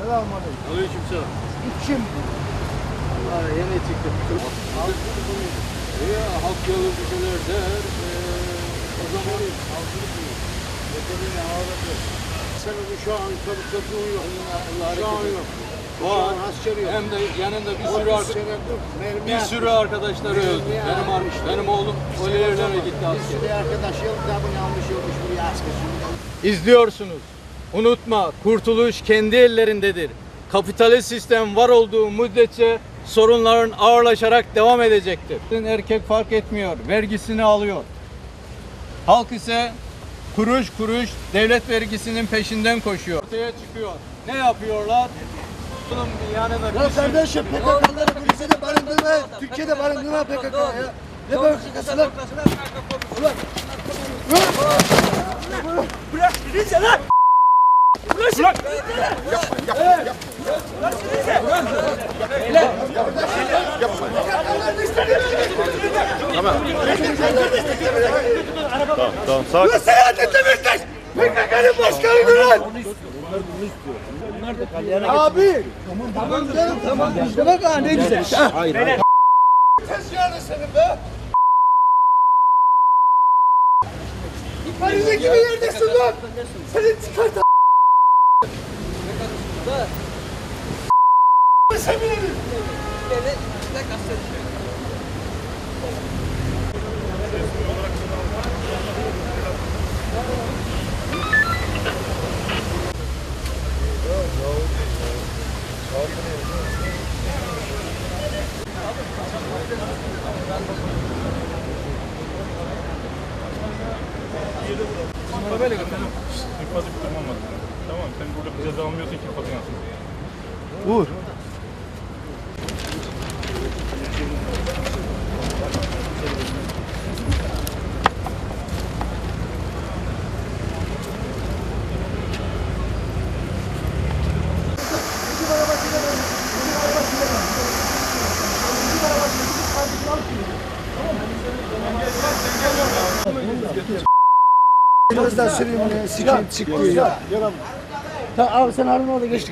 Selamünaleyküm. Aleykümselam. Kim? Ha, yeni çıktım. Ya halk yolu bir şeyler der. Ee, o zaman Senin şu an tabii yok. Şu an yok. var. Hem de yanında bir sürü Otuz ar- senedir mermi bir sürü arkadaşları öldü. Benim ar- atmış. benim oğlum o yerlere gitti Bir asker. sürü arkadaş yok da bunu almış yokmuş buraya asker. İzliyorsunuz. Unutma, kurtuluş kendi ellerindedir. Kapitalist sistem var olduğu müddetçe sorunların ağırlaşarak devam edecektir. Erkek fark etmiyor, vergisini alıyor. Halk ise kuruş kuruş devlet vergisinin peşinden koşuyor. Ortaya çıkıyor. Ne yapıyorlar? Bunun bir yanına bir Ya kardeşim PKK'ları bu ülkede barındırma, Türkiye'de barındırma PKK ya. Ne PKK'sı lan? Ulan. Tamam sakin. Seyahat etmekteş! PKK'nın başkanıdır lan! Abi! Tamam tamam tamam. İşte bak ha ne güzel işte. Hayır hayır. Tezgahını senin be! Paris'e gibi yerdesin lan! Seni çıkart Seminerim! İnfazı bitirmem lazım. Tamam sen burada bir ceza almıyorsun ki infazı yansın. Uğur. Biraz daha süreyim onu. Sikeyim çıkıyor ya. Tamam abi sen Harun orada geç.